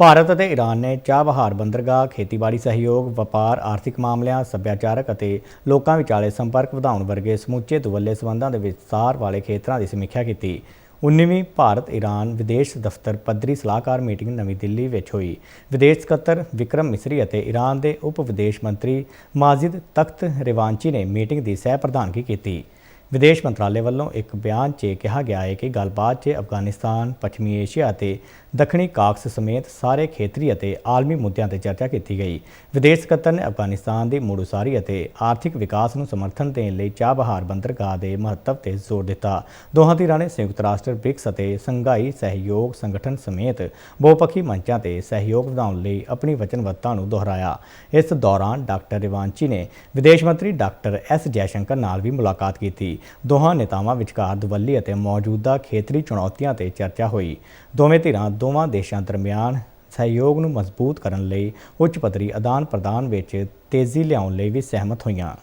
ਭਾਰਤ ਅਤੇ ਈਰਾਨ ਨੇ ਚਾਬਹਾਰ ਬੰਦਰਗਾਹ, ਖੇਤੀਬਾੜੀ ਸਹਿਯੋਗ, ਵਪਾਰ, ਆਰਥਿਕ ਮਾਮਲਿਆਂ, ਸੱਭਿਆਚਾਰਕ ਅਤੇ ਲੋਕਾਂ ਵਿਚਾਲੇ ਸੰਪਰਕ ਵਧਾਉਣ ਵਰਗੇ ਸਮੁੱਚੇ ਦੁਵੱਲੇ ਸਬੰਧਾਂ ਦੇ ਵਿਸਤਾਰ ਵਾਲੇ ਖੇਤਰਾਂ ਦੀ ਸਮੀਖਿਆ ਕੀਤੀ। 19ਵੀਂ ਭਾਰਤ ਈਰਾਨ ਵਿਦੇਸ਼ ਦਫ਼ਤਰ ਪੱਧਰੀ ਸਲਾਹਕਾਰ ਮੀਟਿੰਗ ਨਵੀਂ ਦਿੱਲੀ ਵਿੱਚ ਹੋਈ। ਵਿਦੇਸ਼ ਸਕੱਤਰ ਵਿਕਰਮ ਮਿਸਰੀ ਅਤੇ ਈਰਾਨ ਦੇ ਉਪ ਵਿਦੇਸ਼ ਮੰਤਰੀ ਮਾਜਿਦ ਤਖਤ ਰਿਵਾਂਚੀ ਨੇ ਮੀਟਿੰਗ ਦੀ ਸਹਿ ਪ੍ਰਧਾਨਗੀ ਕੀਤੀ। ਵਿਦੇਸ਼ ਮੰਤਰਾਲੇ ਵੱਲੋਂ ਇੱਕ ਬਿਆਨ 'ਚ ਕਿਹਾ ਗਿਆ ਹੈ ਕਿ ਗੱਲਬਾਤ 'ਚ ਅਫਗਾਨਿਸਤਾਨ, ਪੱਛਮੀ ਏਸ਼ੀਆ ਅਤੇ ਦੱਖਣੀ ਕਾਕਸ ਸਮੇਤ ਸਾਰੇ ਖੇਤਰੀ ਅਤੇ ਆਲਮੀ ਮੁੱਦਿਆਂ ਤੇ ਚਰਚਾ ਕੀਤੀ ਗਈ। ਵਿਦੇਸ਼ ਸਕੱਤਰ ਨੇ ਅਫਗਾਨਿਸਤਾਨ ਦੀ ਮੁੜੂਸਾਰੀ ਅਤੇ ਆਰਥਿਕ ਵਿਕਾਸ ਨੂੰ ਸਮਰਥਨ ਦੇਣ ਲਈ ਚਾਬਹਾਰ ਬੰਦਰਗਾਹ ਦੇ ਮਹੱਤਵ ਤੇ ਜ਼ੋਰ ਦਿੱਤਾ। ਦੋਹਾਂ ਧਿਰਾਂ ਨੇ ਸੰਯੁਕਤ ਰਾਸ਼ਟਰ ਬ੍ਰਿਕਸ ਅਤੇ ਸੰਘਾਈ ਸਹਿਯੋਗ ਸੰਗਠਨ ਸਮੇਤ ਬਹੁਪੱਖੀ ਮੰਚਾਂ ਤੇ ਸਹਿਯੋਗ ਵਧਾਉਣ ਲਈ ਆਪਣੀ ਵਚਨਬੱਧਤਾ ਨੂੰ ਦੁਹਰਾਇਆ। ਇਸ ਦੌਰਾਨ ਡਾਕਟਰ ਰਿਵਾਂਚੀ ਨੇ ਵਿਦੇਸ਼ ਮੰਤਰੀ ਡਾਕਟਰ ਐਸ ਜੈਸ਼ੰਕਰ ਨਾਲ ਵੀ ਮੁਲਾਕਾਤ ਕੀਤੀ। ਦੋਹਾਂ ਨੇਤਾਵਾਂ ਵਿਚਕਾਰ ਦੁਵੱਲੀ ਅਤੇ ਮੌਜੂਦਾ ਖੇਤਰੀ ਚੁਣੌਤੀਆਂ ਤੇ ਚਰਚਾ ਹੋਈ। ਦੋਵੇਂ ਧਿਰਾਂ ਦੋਵਾਂ ਦੇਸ਼ਾਂ ਦਰਮਿਆਨ ਸਹਿਯੋਗ ਨੂੰ ਮਜ਼ਬੂਤ ਕਰਨ ਲਈ ਉੱਚ ਪੱਧਰੀ ਆਦਾਨ-ਪ੍ਰਦਾਨ ਵਿੱਚ ਤੇਜ਼ੀ ਲਿਆਉਣ ਲਈ ਵੀ ਸਹਿਮਤ ਹੋਈਆਂ।